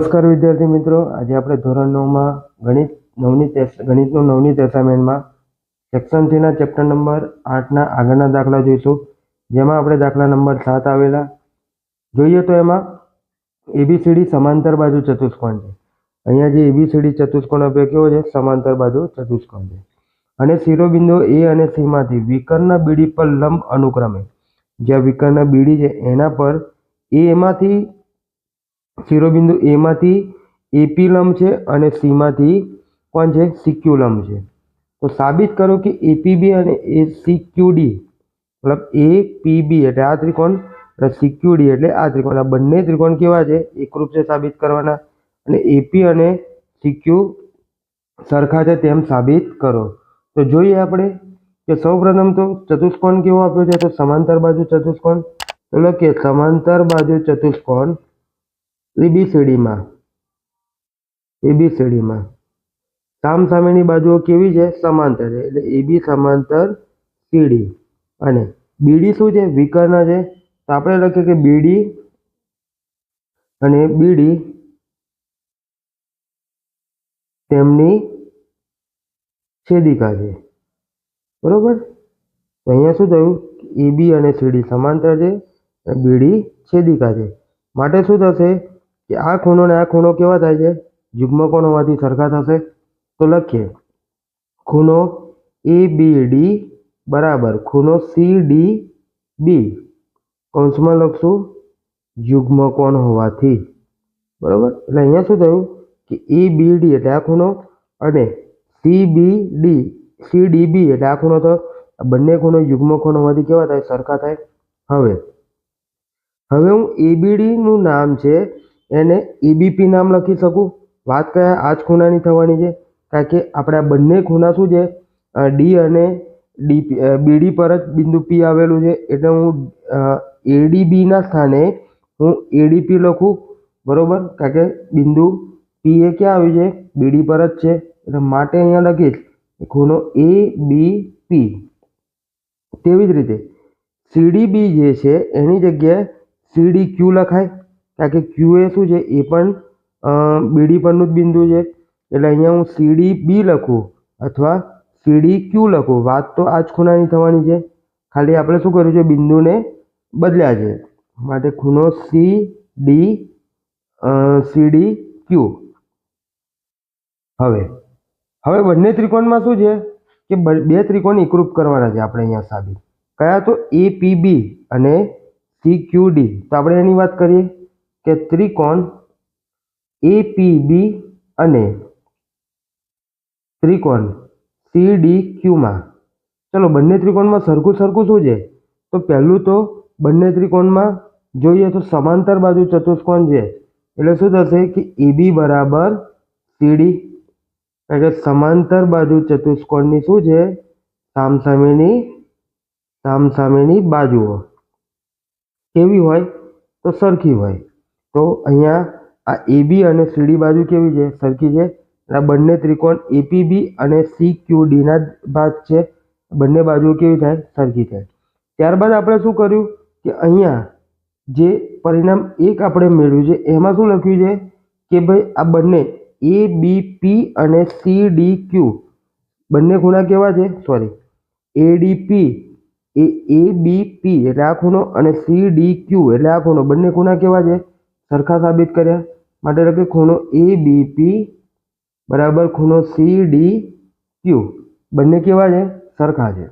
નમસ્કાર વિદ્યાર્થી મિત્રો. આજે આપણે ધોરણ નવમાં ગણિત નવની ગણિતનું નવની એસાઇનમેન્ટમાં સેક્શન થ્રીના ચેપ્ટર નંબર આઠના આગળના દાખલા જોઈશું. જેમાં આપણે દાખલા નંબર સાત આવેલા. જોઈએ તો એમાં એબીસીડી સમાંતર બાજુ ચતુષ્કોણ છે અહીંયા જે એબીસીડી ચતુષ્કોણ આપ્યો કેવો છે? સમાંતર બાજુ ચતુષ્કોણ છે અને શિરોબિંદુ એ અને સીમાંથી વિકર્ણ બીડી પર લંબ અનુક્રમે. જ્યાં વિકર્ણ બીડી છે એના પર એમાંથી શિરોબિંદુ એમાંથી એપી લંબ છે અને સીમાંથી કોણ છે? સિક્યુલમ છે. તો સાબિત કરો કે એપીબી અને એ સિક્યુડી મતલબ એ પીબી એટલે આ ત્રિકોણ અને સિક્યુડી એટલે આ ત્રિકોણ. આ બંને ત્રિકોણ કેવા છે? એકરૂપ છે સાબિત કરવાના. અને એપી અને સિક્યુ સરખા છે તેમ સાબિત કરો. તો જોઈએ આપણે કે સૌપ્રથમ તો ચતુષ્કોણ કેવો આપ્યો છે? તો સમાંતર બાજુ ચતુષ્કોણ. એટલે કે સમાંતર બાજુ ચતુષ્કોણ એબીસીડીમાં. એબીસીડીમાં. સામ સામેની બાજુઓ કેવી છે? સમાંતર છે. એટલે એબી સમાંતર સીડી અને બીડી શું છે? વિકર્ણ છે. તો આપણે લખીએ કે બીડી અને બીડી તેમની છેદિકા છે. બરોબર? તો અહીંયા શું થયું? એબી અને સીડી સમાંતર છે બીડી છેદિકા છે. માટે શું થશે? કે આ ખૂણો ને આ ખૂણો કેવા થાય છે? યુગ્મ કોણ હોવાથી સરખા થશે. તો લખીએ. ખૂણો એ બી ડી બરાબર. ખૂણો સી ડી બી કૌંસમાં લખશું યુગ્મ કોણ હોવાથી. બરાબર? એટલે અહીંયા શું થયું? કે એ બી ડી એટલે આ ખૂણો અને C B D C D B એટલે આ ખૂણો થયો. આ બંને ખૂણો યુગ્મ કોણ હોવાથી કેવા થાય? સરખા થાય. હવે હવે હું એબીડીનું નામ છે એને એબીપી નામ લખી શકું? વાત કયા? આ જ ખૂણાની થવાની છે. કારણ કે આપણે આ બંને ખૂણા શું છે? ડી અને ડી બીડી પર જ બિંદુ પી આવેલું છે. એટલે હું એડીબીના સ્થાને હું એડીપી લખું. બરાબર? કારણ કે બિંદુ પી એ ક્યાં આવ્યું છે? બીડી પર જ છે. એટલે માટે અહીંયા લખીશ ખૂણો એ બી પી તેવી જ રીતે સીડી બી જે છે, એની જગ્યાએ સીડી ક્યુ લખાય. કારણ કે ક્યુ એ શું છે? એ પણ બીડી પરનું જ બિંદુ છે. એટલે અહીંયા હું સીડી બી લખું અથવા સીડી ક્યુ લખું. વાત તો આ જ ખૂણાની થવાની છે. ખાલી આપણે શું કર્યું છે? બિંદુને બદલ્યા છે. માટે ખૂણો સી ડી સીડી ક્યુ હવે હવે બંને ત્રિકોણમાં શું છે? કે બે ત્રિકોણ એકરૂપ કરવાના છે આપણે અહીંયા સાબિત. કયા? તો એ પી બી અને સી ક્યુ ડી તો આપણે એની વાત કરીએ. કે ત્રિકોણ એ પી બી અને ત્રિકોણ સી ડી ક્યુમાં ચલો, બંને ત્રિકોણમાં સરખું સરખું શું છે? તો પહેલું તો બંને ત્રિકોણમાં જોઈએ તો સમાંતર બાજુ ચતુષ્કોણ છે. એટલે શું થશે કે એબી બરાબર સીડી એટલે સમાંતર બાજુ ચતુષ્કોણની શું છે? સામસામેની સામસામેની બાજુઓ. કેવી હોય? તો સરખી હોય. તો અહીંયા આ એબી અને સીડી બાજુ કેવી છે? સરખી છે. આ બંને ત્રિકોણ એપીબી અને સી ક્યુ ડીના ભાગ છે. બંને બાજુ કેવી થાય? સરખી થાય. ત્યારબાદ આપણે શું કર્યું? કે અહીંયા જે પરિણામ એક આપણે મેળવ્યું છે, એમાં શું લખ્યું છે? કે ભાઈ આ બંને એ બી પી અને સી ડી ક્યુ બંને ખૂણા કેવા છે? સોરી એડીપી એ એ બી પી એટલે આ ખૂણો અને સી ડી ક્યુ એટલે આ ખૂણો. બંને ખૂણા કેવા છે? સરખા સાબિત કર્યા. માટે લખે ખૂણો એ બી પી બરાબર ખૂણો સી ડી ક્યુ બંને કેવા છે? સરખા છે.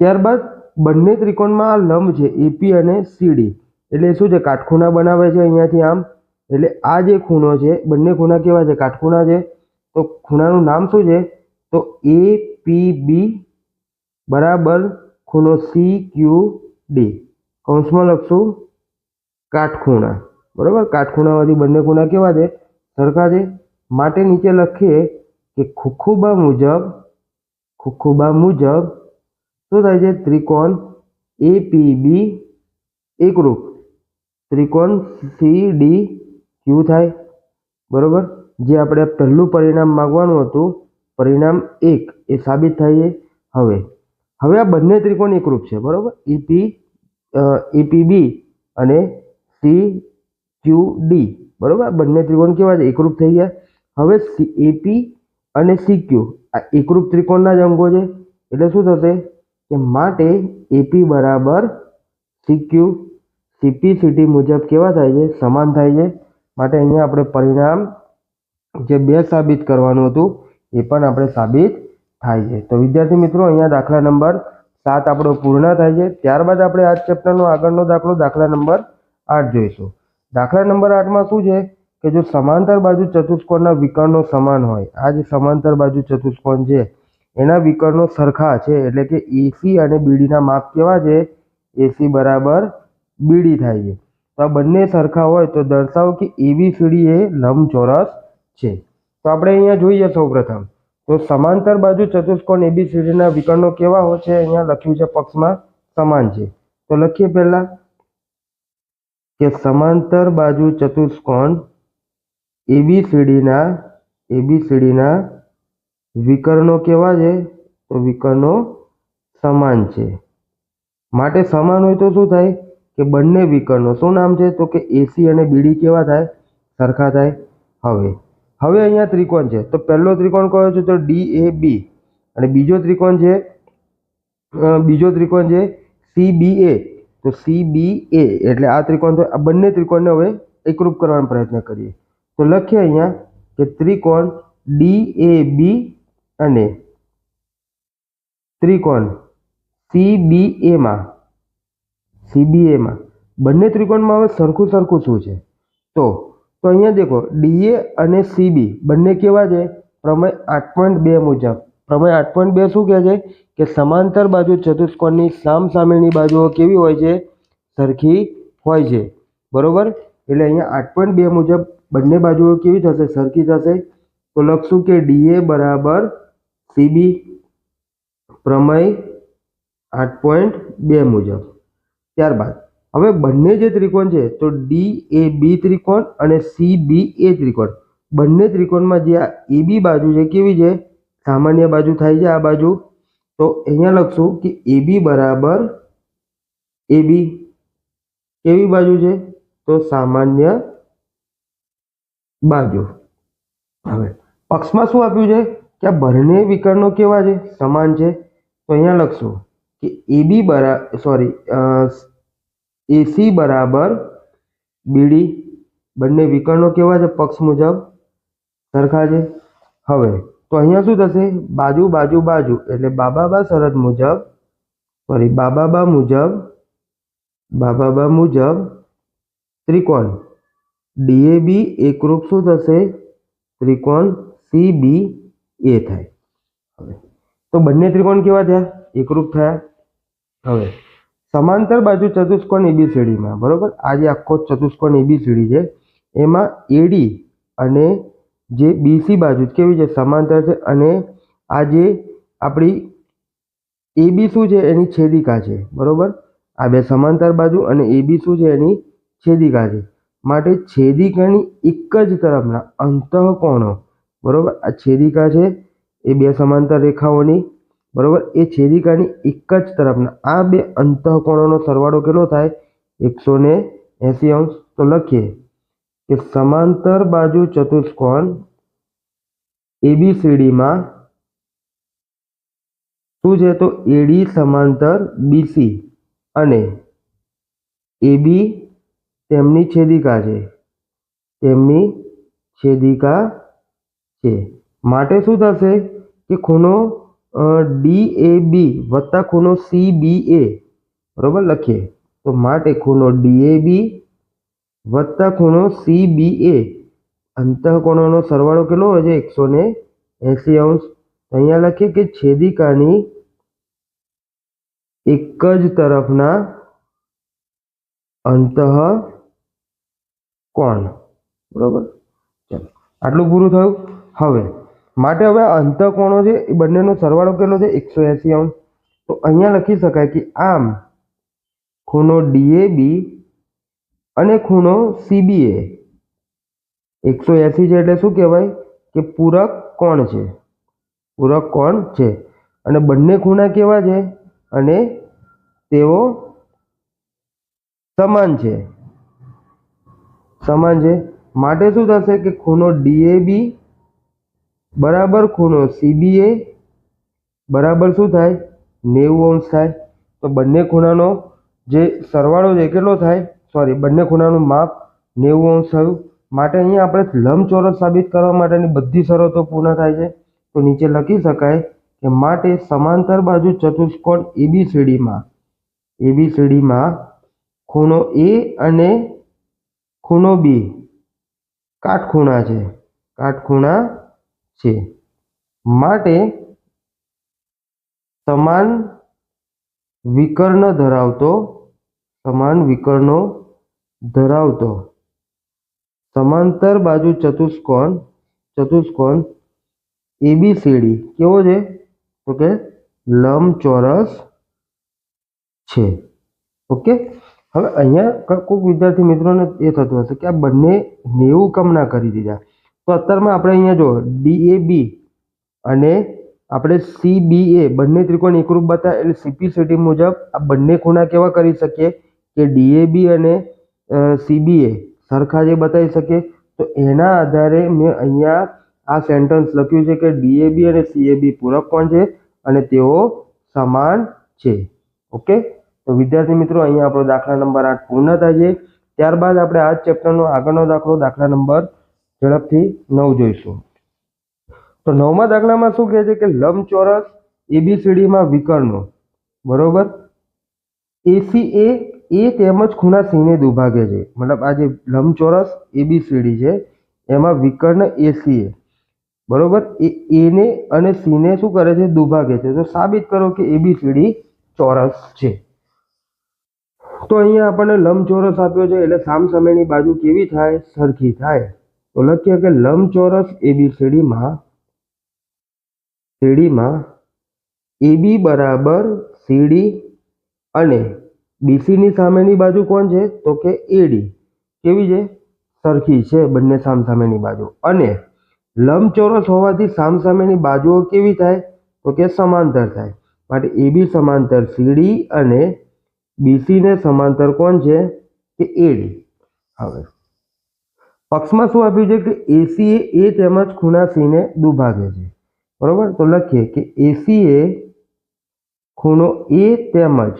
ત્યારબાદ બંને ત્રિકોણમાં આ લંબ છે એપી અને સીડી એટલે શું છે? કાટખૂણા બનાવે છે અહીંયાથી આમ. એટલે આ જે ખૂણો છે, બંને ખૂણા કેવા છે? કાટખૂણા છે. તો ખૂણાનું નામ શું છે? તો એ પી બી બરાબર ખૂણો સી ક્યુ ડી કૌંસમાં લખશું કાટખૂણા. બરાબર? કાટખૂણામાંથી બંને ખૂણા કેવા છે? સરખા છે? માટે નીચે લખીએ કે ખુખુબા મુજબ ખુખુબા મુજબ શું થાય છે? ત્રિકોણ એ પી બી એકરૂપ ત્રિકોણ સી ડી ક્યુ થાય. બરાબર? જે આપણે પહેલું પરિણામ માગવાનું હતું, પરિણામ એક, એ સાબિત છે હવે. હવે આ બંને ત્રિકોણ એકરૂપ છે, બરાબર? ઈપી એપીબી અને સી ક્યુ ડી બરાબર? બંને ત્રિકોણ કેવા છે? એકરૂપ થઈ ગયા. હવે એપી અને સીક્યુ આ એકરૂપ ત્રિકોણના જ અંગો છે. એટલે શું થશે? કે માટે એપી બરાબર સીક્યુ સીપી સીટી મુજબ કેવા થાય છે? સમાન થાય છે. માટે અહીંયા આપણે પરિણામ જે બે સાબિત કરવાનું હતું, એ પણ આપણે સાબિત થાય છે. તો વિદ્યાર્થી મિત્રો, અહીંયા દાખલા નંબર સાત આપણો પૂર્ણ થાય છે. ત્યારબાદ આપણે આ ચેપ્ટરનો આગળનો દાખલો દાખલા નંબર આઠ જોઈશું. દાખલા નંબર આઠમાં શું છે કે જો સમાંતર બાજુ ચતુષ્કોણના વિકર્ણો સમાન હોય, આ જે સમાંતર બાજુ ચતુષ્કોણ છે, એના વિકર્ણો સરખા છે, એટલે કે એસી અને બીડીના માપ કેવા છે? એસી બરાબર બીડી થાય છે. તો આ બંને સરખા હોય તો દર્શાવો કે એબી સીડી એ લંબચોરસ છે. તો આપણે અહીંયા જોઈએ સૌપ્રથમ, તો સમાંતર બાજુ ચતુષ્કોણ એબીસીડીના વિકર્ણો કેવા હોય છે? અહીંયા લખ્યું છે પક્ષમાં સમાન છે. તો લખીએ પહેલા. કે સમાંતર બાજુ ચતુષ્કોણ એબીસીડીના એબીસીડીના વિકર્ણો કેવા છે? તો વિકર્ણો સમાન છે. માટે સમાન હોય તો શું થાય? કે બંને વિકર્ણો, શું નામ છે? તો કે એસી અને બીડી કેવા થાય? સરખા થાય. હવે હવે અહીંયા ત્રિકોણ છે. તો પહેલો ત્રિકોણ કયો છે? તો ડી એ બી અને બીજો ત્રિકોણ છે બીજો ત્રિકોણ છે સી બી એ તો સી બી એ એટલે આ ત્રિકોણ તો આ બંને ત્રિકોણને હવે એકરૂપ કરવાનો પ્રયત્ન કરીએ. તો લખીએ અહીંયા કે ત્રિકોણ ડી એ બી અને ત્રિકોણ સી બી એમાં સીબીએમાં બંને ત્રિકોણમાં હવે સરખું સરખું શું છે? તો તો અહીંયા દેખો ડીએ અને સીબી બંને કેવા છે? પ્રમેય આઠ પોઈન્ટ બે મુજબ. પ્રમેય આઠ પોઈન્ટ બે શું કહે છે કે સમાંતર બાજુ ચતુષ્કોણની સામસામેની બાજુઓ કેવી હોય છે? સરખી હોય છે. બરાબર? એટલે અહીંયા આઠ પોઈન્ટ બે મુજબ બંને બાજુઓ કેવી થશે? સરખી થશે. તો લખશું કે ડીએ બરાબર સીબી પ્રમેય આઠ પોઈન્ટ બે મુજબ. ત્યારબાદ, હવે બંને જે ત્રિકોણ છે, તો ડી એ બી ત્રિકોણ અને સી બી એ ત્રિકોણ. બંને ત્રિકોણમાં જે આ એ બી બાજુ છે કેવી છે? સામાન્ય બાજુ થાય છે આ બાજુ. તો અહીંયા લખશું કે એ બી બરાબર એ બી કેવી બાજુ છે? તો સામાન્ય બાજુ. હવે પક્ષમાં શું આપ્યું છે? કે આ બંને વિકર્ણો કેવા છે? સમાન છે. તો અહીંયા લખશું કે એ બી બરાબર સોરી એસી બરાબર બીડી બંને વિકર્ણો કેવા છે? પક્ષ મુજબ સરખા છે. હવે તો અહીંયા શું થશે? બાજુ બાજુ બાજુ. એટલે બાબાબા શરત મુજબ સોરી બાબાબા મુજબ બાબાબા મુજબ ત્રિકોણ. ડીએબી એકરૂપ શું થશે? ત્રિકોણ સીબી એ થાય. હવે. તો બંને ત્રિકોણ કેવા થયા? એકરૂપ થયા. હવે. સમાંતર બાજુ ચતુષ્કોણ એબીસીડીમાં બરોબર? આજે આખો ચતુષ્કોણ એબીસીડી છે. એમાં એડી અને જે બીસી બાજુ કેવી છે સમાંતર છે અને આ જે આપણી એબી શું છે એની છેદિકા છે, બરાબર? આ બે સમાંતર બાજુ અને એબી શું છે એની છેદિકા છે. માટે છેદિકાની એક જ તરફના અંતઃકોણો, બરાબર? આ છેદિકા છે એ બે સમાંતર રેખાઓની, બરાબર? એ છેદિકાની એક જ તરફના આ બે અંતઃકોણોનો સરવાળો કેટલો થાય? એકસો એંસી અંશ. તો લખીએ. કે સમાંતર બાજુ ચતુષ્કોણ એબીસીડીમાં શું છે તો એડી સમાંતર બીસી અને એબી તેમની છેદિકા છે. તેમની છેદિકા છે. માટે શું થશે કે ખૂણો ડી એ બી વત્તા ખૂણો સી બી એ બરાબર લખીએ. તો માટે ખૂણો ડી એ બી વત્તા ખૂણો સી બી એ અંતઃકોણોનો સરવાળો કેટલો હોય છે? એકસો ને એંસી અંશ. અહીંયા લખીએ કે છેદિકાની એક જ તરફના અંતઃ કોણ બરોબર? ચાલો, આટલું પૂરું થયું. હવે, માટે હવે અંતઃકોણો છે, એ બંનેનો સરવાળો કેટલો છે? એકસો એંસી અંશ. તો અહીંયા લખી શકાય કે આમ ખૂણો ડીએબી અને ખૂણો સીબીએ. એકસો એંસી છે એટલે શું કહેવાય? કે પૂરક કોણ છે? પૂરક કોણ છે? અને બંને ખૂણા કેવા છે? અને તેઓ સમાન છે. સમાન છે. માટે શું થશે કે ખૂણો ડીએબી બરાબર ખૂણો સીબીએ બરાબર શું થાય? નેવું અંશ થાય. તો બંને ખૂણાનો જે સરવાળો છે કેટલો થાય? સોરી બંને ખૂણાનું માપ નેવું અંશ થયું. માટે અહીંયા આપણે લંબચોરસ સાબિત કરવા માટેની બધી શરતો પૂર્ણ થાય છે. તો નીચે લખી શકાય કે માટે સમાંતર બાજુ ચતુષ્કોણ એબીસીડીમાં. એબીસીડીમાં ખૂણો એ અને ખૂણો બી. કાટખૂણા છે. કાટખૂણા છે. માટે સમાન વિકર્ણ ધરાવતો સમાન વિકર્ણો ધરાવતો. સમાંતર બાજુ ચતુષ્કોણ ચતુષ્કોણ એબીસીડી કેવો છે? તો કે લંબચોરસ છે. ઓકે હવે અહીંયા કોઈક વિદ્યાર્થી મિત્રોને એ થતું હશે કે આ બંને નેવું કમ ના કરી દીધા. તો અત્યારમાં આપણે અહીંયા જો ડીએબી અને આપણે સીબીએ બંને ત્રિકોણ એકરૂપ બતાવે એટલે સીપીસીટી મુજબ આ બંને ખૂણા કેવા કરી શકીએ? કે ડીએબી અને સીબીએ સરખા જે બતાવી શકે, તો એના આધારે મેં અહીંયા આ સેન્ટેન્સ લખ્યું છે કે ડીએબી અને સીએબી પૂરક કોણ છે અને તેઓ સમાન છે. ઓકે? તો વિદ્યાર્થી મિત્રો, અહીંયા આપણો દાખલા નંબર આઠ પૂર્ણ થાય છે. ત્યારબાદ આપણે આ ચેપ્ટરનો આગળનો દાખલો, દાખલા નંબર ઝડપથી નવ જોઈશું. તો નવમા દાખલામાં શું કહે છે કે લંબચોરસ એબીસીડીમાં વિકર્ણો. બરોબર? એસી એ એ તેમજ ખૂણા સીને દુભાગે છે. મતલબ આ જે લંબચોરસ એબીસીડી છે. એમાં વિકર્ણ એસી એ. બરોબર? એ એને અને સીને શું કરે છે? દુભાગે છે. તો સાબિત કરો કે એબીસીડી ચોરસ છે. તો અહીંયા આપણને લંબચોરસ આપ્યો છે એટલે સામ સમયની બાજુ કેવી થાય? સરખી થાય. તો લખીએ કે લંબચોરસ એબીસીડીમાં સીડીમાં એબી બરાબર સીડી અને બીસીની સામેની બાજુ કોણ છે? તો કે એડી. કેવી છે? સરખી છે, બંને સામસામેની બાજુ. અને લંબચોરસ હોવાથી સામસામેની બાજુઓ કેવી થાય? તો કે સમાંતર થાય. માટે એબી સમાંતર સીડી અને બીસીને સમાંતર કોણ છે? કે એડી. હવે, પક્ષમાં શું આપ્યું છે કે એસી એ તેમજ ખૂણા સીને દુભાગે છે. બરોબર? તો લખીએ કે એસી એ ખૂણો એ તેમજ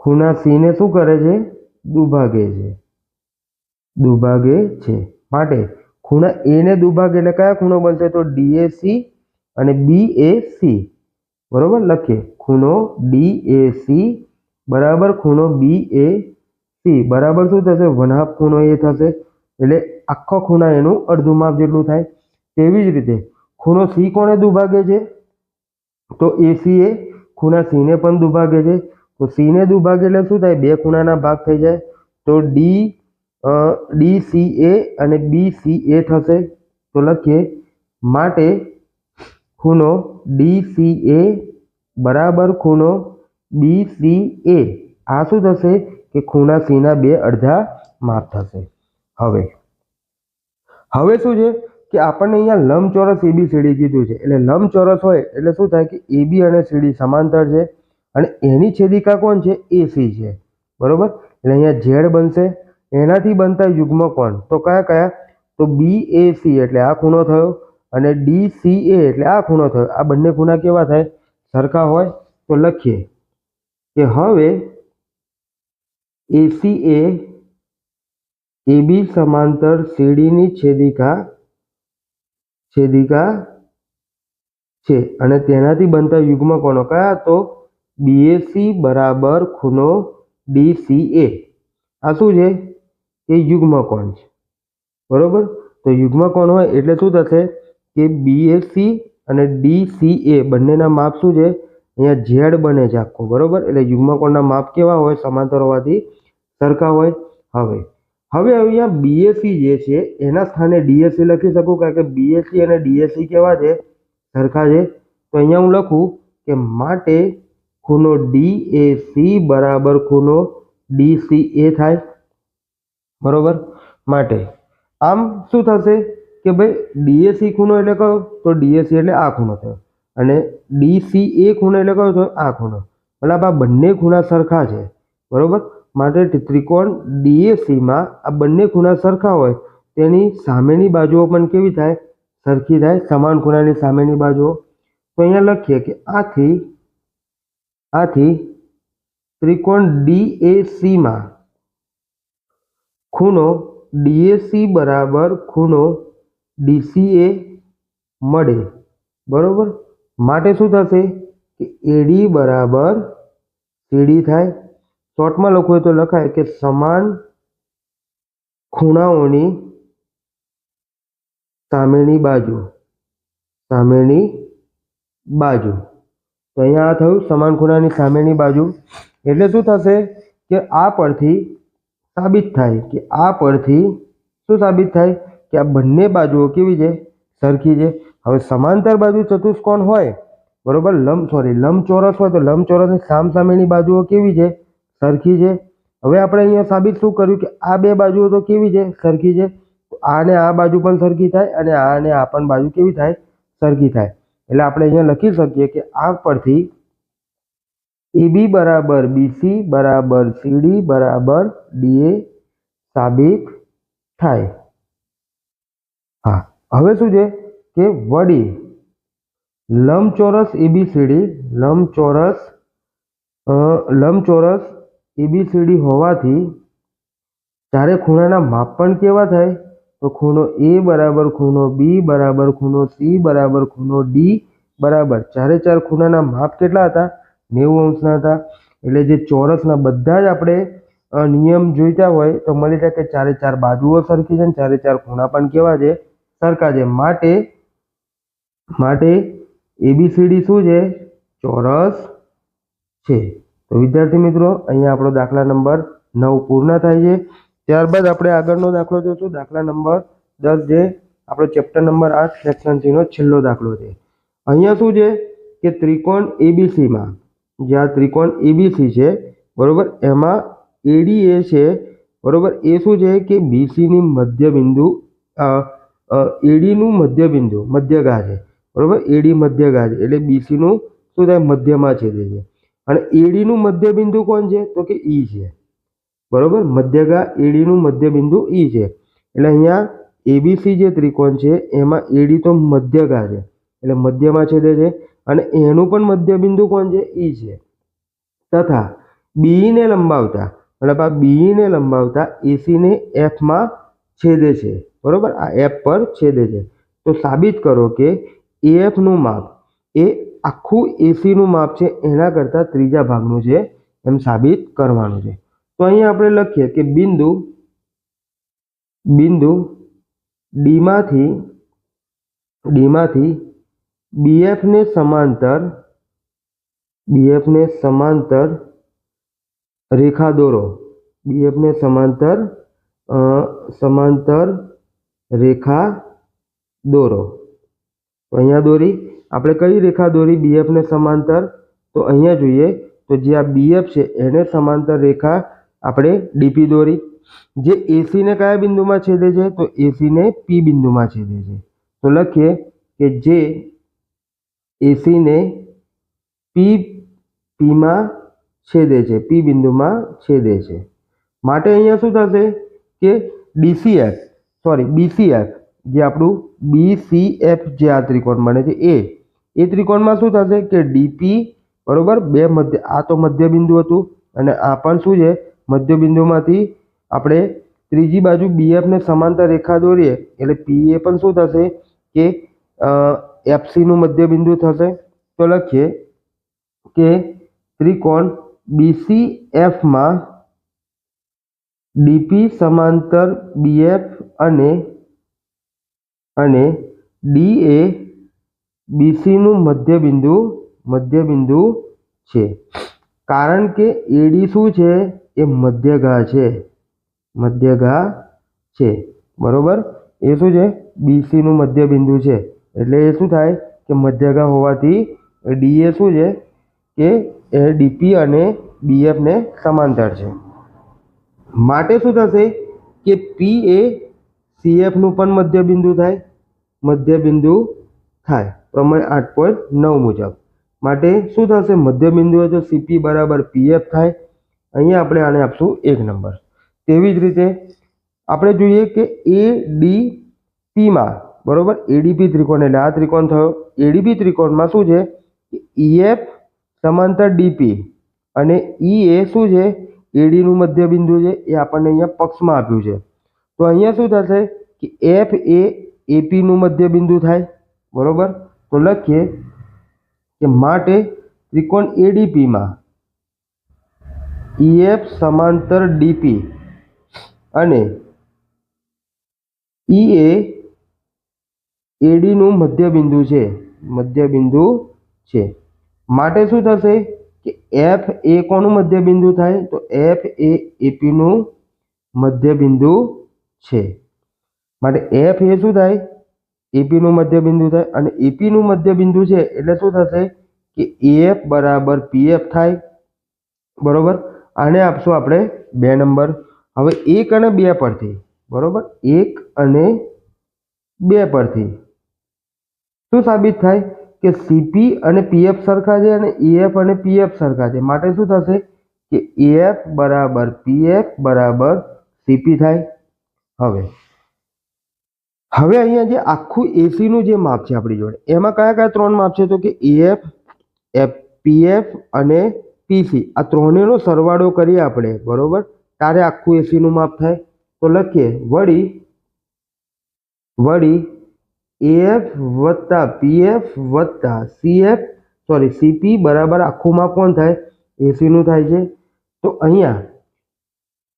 ખૂણા સીને શું કરે છે? દુભાગે છે. દુભાગે છે. માટે ખૂણા એને દુભાગે એટલે કયા ખૂણો બનશે? તો ડીએસી અને બી એ સી બરોબર? લખીએ. ખૂણો ડીએસી બરાબર ખૂણો બી એ સી બરાબર શું થશે? વન હાફ ખૂણો એ થશે. એટલે આખો ખૂણા એનું અડધું માપ જેટલું થાય. તેવી જ રીતે ખૂણો સી કોને દુભાગે છે? તો એસી એ ખૂણા સીને પણ દુભાગે છે. તો સીને દુભાગ એટલે શું થાય? બે ખૂણાના ભાગ થઈ જાય. તો ડી ડી સી એ અને બી સી એ થશે. તો લખીએ, માટે ખૂણો ડી સી એ બરાબર ખૂણો બી સી એ આ શું થશે? કે ખૂણા સીના બે અડધા માપ થશે. હવે હવે શું છે? કે આપણને અહીંયા લંબચોરસ એબી સીડી કીધું છે. એટલે લંબચોરસ હોય એટલે શું થાય કે એબી અને સીડી સમાંતર છે. અને એની છેદિકા કોણ છે? એસી છે. બરોબર? એટલે અહીંયા ઝેડ બનશે. એનાથી બનતા યુગ્મ કોણ? તો કયા કયા? તો બી એ સી એટલે આ ખૂણો થયો અને ડી સી એ એટલે આ ખૂણો થયો. આ બંને ખૂણા કેવા થાય? સરખા હોય તો લખીએ કે હવે એસી એ એબી સમાંતર સીડીની છેદિકા છેદિકા છે. અને તેનાથી બનતા યુગ્મ કોનો કયા? તો બીએસી બરાબર ખૂણો ડીસીએ આ શું છે? એ યુગ્મ કોણ છે? બરાબર? તો યુગ્મ કોણ હોય એટલે શું થશે કે બીએસસી અને ડીસીએ બંનેના માપ શું છે? અહીંયા ઝેડ બને છે આખો, બરાબર? એટલે યુગ્મકોણના માપ કેવા હોય? સમાંતર હોવાથી સરખા હોય. હવે હવે અહીંયા બીએસસી જે છે, એના સ્થાને ડીએસસી લખી શકું? કારણ કે બીએસસી અને ડીએસસી કેવા છે? સરખા છે. તો અહીંયા હું લખું કે માટે ખૂણો ડીએસી બરાબર ખૂણો ડીસી એ થાય. બરોબર? માટે આમ શું થશે કે ભાઈ ડીએસી ખૂણો એટલે કયો? તો ડીએસી એટલે આ ખૂણો થયો. અને ડીસી એ ખૂણો એટલે કયો તો આ ખૂણો. મતલબ આ બંને ખૂણા સરખા છે. બરોબર? માટે ત્રિકોણ ડીએસીમાં આ બંને ખૂણા સરખા હોય, તેની સામેની બાજુઓ પણ કેવી થાય? સરખી થાય. સમાન ખૂણાની સામેની બાજુઓ. તો અહીંયા લખીએ કે આથી આથી ત્રિકોણ ડીએસીમાં ખૂણો ડીએસી બરાબર ખૂણો ડીસીએ મળે. બરોબર? માટે શું થશે કે એડી બરાબર સીડી થાય. શોર્ટમાં લખવું તો લખાય કે સમાન ખૂણાઓની સામેની બાજુ. સામેની બાજુ. તો અહીંયા આ થયું સમાન ખૂણાની સામેની બાજુ. એટલે શું થશે કે આ પરથી સાબિત થાય કે આ પરથી શું સાબિત થાય કે આ બંને બાજુઓ કેવી છે? સરખી છે. હવે સમાંતર બાજુ ચતુષ્કોણ હોય, બરોબર, લંબ સોરી લંબચોરસ હોય તો લંબચોરસની સામ સામેની બાજુઓ કેવી છે? સરખી છે. હવે આપણે અહીંયા સાબિત શું કર્યું કે આ બે બાજુઓ તો કેવી છે? સરખી છે. આને આ બાજુ પણ સરખી થાય અને આને આ પણ બાજુ કેવી થાય? સરખી થાય. એટલે આપણે અહીંયા લખી શકીએ કે આ પરથી એબી બરાબર બીસી બરાબર સીડી બરાબર ડીએ સાબિત થાય. હા, હવે શું છે? કે વડી લંબચોરસ એબીસીડી લંબચોરસ લંબચોરસ એબીસીડી હોવાથી જ્યારે ખૂણાના માપ પણ કેવા થાય? તો ખૂણો એ બરાબર ખૂણો બી બરાબર ખૂણો સી બરાબર ખૂણો ડી બરાબર. ચારે ચાર ખૂણાના માપ કેટલા હતા? નેવું અંશના હતા. એટલે જે ચોરસના બધા જ આપણે નિયમ જોઈતા હોય તો મળી જાય કે ચારે ચાર બાજુઓ સરખી છે અને ચારે ચાર ખૂણા પણ કેવા છે? સરખા છે. માટે માટે એબીસીડી શું છે? ચોરસ છે. તો વિદ્યાર્થી મિત્રો, અહીંયા આપણો દાખલા નંબર નવ પૂર્ણ થાય છે. ત્યારબાદ આપણે આગળનો દાખલો જોઈશું દાખલા નંબર દસ જે આપણો ચેપ્ટર નંબર આઠ સેક્શન સીનો છેલ્લો દાખલો છે. અહીંયા શું છે કે ત્રિકોણ એબીસીમાં જે આ ત્રિકોણ એબીસી છે, બરાબર? એમાં એડી એ છે, બરાબર? એ શું છે કે બીસીની મધ્ય બિંદુ એડીનું મધ્ય બિંદુ મધ્યગા છે, બરાબર? એડી મધ્યગા છે, એટલે બીસીનું શું થાય? મધ્યમાં છે. અને એડીનું મધ્ય બિંદુ કોણ છે? તો કે ઈ છે. બરોબર? મધ્યગા એડીનું મધ્ય બિંદુ ઈ છે. એટલે અહીંયા એબીસી જે ત્રિકોણ છે, એમાં એડી તો મધ્યગા છે. એટલે મધ્યમાં છેદે છે. અને એનું પણ મધ્ય બિંદુ કોણ છે? ઈ છે. તથા બીને લંબાવતા, મતલબ આ બીને લંબાવતા એસીને એફમાં છેદે છે. બરોબર? આ એફ પર છેદે છે. તો સાબિત કરો કે એફનું માપ એ આખું એસીનું માપ છે, એના કરતાં ત્રીજા ભાગનું છે. એમ સાબિત કરવાનું છે. તો અહીંયા આપણે લખીએ કે બિંદુ બિંદુ ડીમાંથી ડીમાંથી બીએફને સમાંતર બીએફને સમાંતર રેખા દોરો. બીએફને સમાંતર અ, સમાંતર રેખા દોરો. તો અહીંયા દોરી. આપણે કઈ રેખા દોરી? બીએફને સમાંતર. તો અહીંયા જોઈએ તો જે આ બીએફ છે એને સમાંતર રેખા આપણે ડીપી દોરી. જે એસીને કયા બિંદુમાં છેદે છે? તો એસીને પી બિંદુમાં છેદે છે. તો લખીએ કે જે એસીને પી પીમાં છેદે છે. પી બિંદુમાં છેદે છે. માટે અહીંયા શું થશે? કે ડીસીએફ સોરી બીસીએફ જે આપણું બીસીએફ જે આ ત્રિકોણ બને છે એ એ ત્રિકોણમાં શું થશે? કે ડીપી બરોબર બે મધ્ય, આ તો મધ્ય બિંદુ હતું અને આ પણ શું છે? મધ્ય બિંદુમાંથી આપણે ત્રીજી બાજુ બીએફને સમાંતર રેખા દોરીએ, એટલે પી એ પણ શું થશે કે એફસીનું મધ્ય બિંદુ થશે. તો લખીએ કે ત્રિકોણ બીસી એફમાં ડીપી સમાંતર બીએફ અને અને ડી એ બીસીનું મધ્ય બિંદુ મધ્ય બિંદુ છે. કારણ કે એડી શું છે? એ મધ્યગા છે. મધ્યગા છે. બરાબર? એ શું છે? બીસીનું મધ્ય બિંદુ છે. એટલે એ શું થાય કે મધ્યગા હોવાથી ડી એ શું છે? કે એ ડીપી અને બીએફને સમાંતર છે. માટે શું થશે કે પી એ સીએફનું પણ મધ્ય બિંદુ થાય. મધ્ય બિંદુ થાય. પ્રમાણે આઠ પોઈન્ટ નવ મુજબ. માટે શું થશે? મધ્ય બિંદુ હોય તો સીપી બરાબર પીએફ થાય. અહીંયા આપણે આને આપશું એક નંબર. તેવી જ રીતે આપણે જોઈએ કે એ ડી બરોબર? એડીપી ત્રિકોણ એટલે આ ત્રિકોણ થયો. એડીપી ત્રિકોણમાં શું છે? ઈએફ સમાંતર ડીપી અને ઈ એ શું છે? એડીનું મધ્ય બિંદુ છે, એ આપણને અહીંયા પક્ષમાં આપ્યું છે. તો અહીંયા શું થશે? કે એફ એ એપીનું મધ્ય બિંદુ થાય, બરાબર? તો લખીએ કે માટે ત્રિકોણ એડીપીમાં ઈએફ સમાંતર ડીપી અને ઈ એ એડીનું મધ્ય બિંદુ છે. મધ્ય બિંદુ છે. માટે શું થશે કે એફ એ કોનું મધ્ય બિંદુ થાય? તો એફ એ એપીનું મધ્ય બિંદુ છે. માટે એફ એ શું થાય? એપીનું મધ્ય બિંદુ થાય અને એપીનું મધ્ય બિંદુ છે. એટલે શું થશે કે એફ બરાબર પીએફ થાય. બરોબર? આને આપશું આપણે બે નંબર. હવે એક અને બે પરથી, બરાબર? એક અને બે પરથી. શું સાબિત થાય? કે સીપી અને પીએફ સરખા છે અને એએફ અને પીએફ સરખા છે. માટે શું થશે? કે એએફ બરાબર પીએફ બરાબર સીપી થાય. હવે હવે અહીંયા જે આખું એસીનું જે માપ છે આપણી જોડે, એમાં કયા કયા ત્રણ માપ છે? તો કે એફ એફ પીએફ અને પીસી. આ ત્રણેયનો સરવાળો કરીએ આપણે, બરોબર? ત્યારે આખું એસીનું માપ થાય. તો લખીએ, વળી વળી એએફ વત્તા પીએફ વત્તા સીએફ સોરી સીપી બરાબર આખું માપ કોણ થાય? એસીનું થાય છે. તો અહીંયા,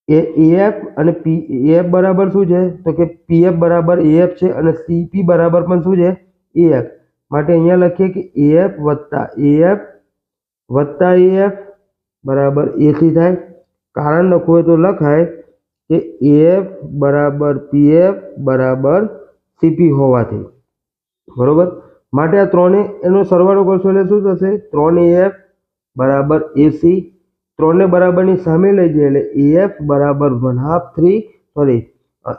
એ એએફ અને પી એફ બરાબર શું છે? તો કે પીએફ બરાબર એએફ છે અને સીપી બરાબર પણ શું છે? એએફ માટે અહીંયા લખીએ કે એએફ વત્તા એએફ વત્તા એફ બરાબર એસી થાય. કારણ લખવું હોય તો લખાય કે એફ બરાબર પીએફ બરાબર સીપી હોવાથી. બરોબર? માટે આ ત્રણે એનો સરવાળો કરશો એટલે શું થશે? ત્રણ એફ બરાબર એસી. ત્રણને બરાબરની સામે લઈ જઈએ એટલે એફ બરાબર વન હાફ થ્રી. સોરી,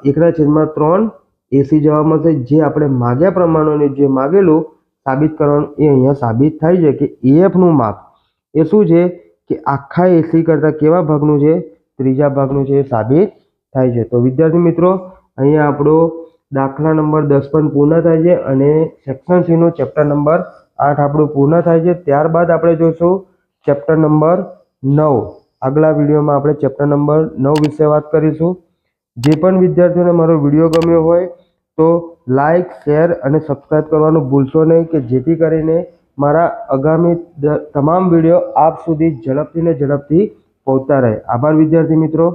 એકના છેદમાં ત્રણ એસી જવા મળશે. જે આપણે માગ્યા પ્રમાણેનું જે માગેલું સાબિત કરવાનું એ અહીંયા સાબિત થાય છે કે એએફનું માપ એ શું છે કે આખા એસી કરતાં કેવા ભાગનું છે? ત્રીજા ભાગનું છે સાબિત થાય છે. તો વિદ્યાર્થી મિત્રો, અહીંયા આપણો દાખલા નંબર દસ પણ પૂર્ણ થાય છે અને સેક્શન સીનું ચેપ્ટર નંબર આઠ આપણું પૂર્ણ થાય છે. ત્યારબાદ આપણે જોઈશું ચેપ્ટર નંબર નવ. આગલા વિડીયોમાં આપણે ચેપ્ટર નંબર નવ વિશે વાત કરીશું. જે પણ વિદ્યાર્થીઓને મારો વીડિયો ગમ્યો હોય તો લાઇક શેર અને સબસ્ક્રાઈબ કરવાનું ભૂલશો નહીં કે જેથી કરીને મારા આગામી તમામ વીડિયો આપ સુધી ઝડપથી ને ઝડપથી પહોંચતા રહે. આભાર વિદ્યાર્થી મિત્રો.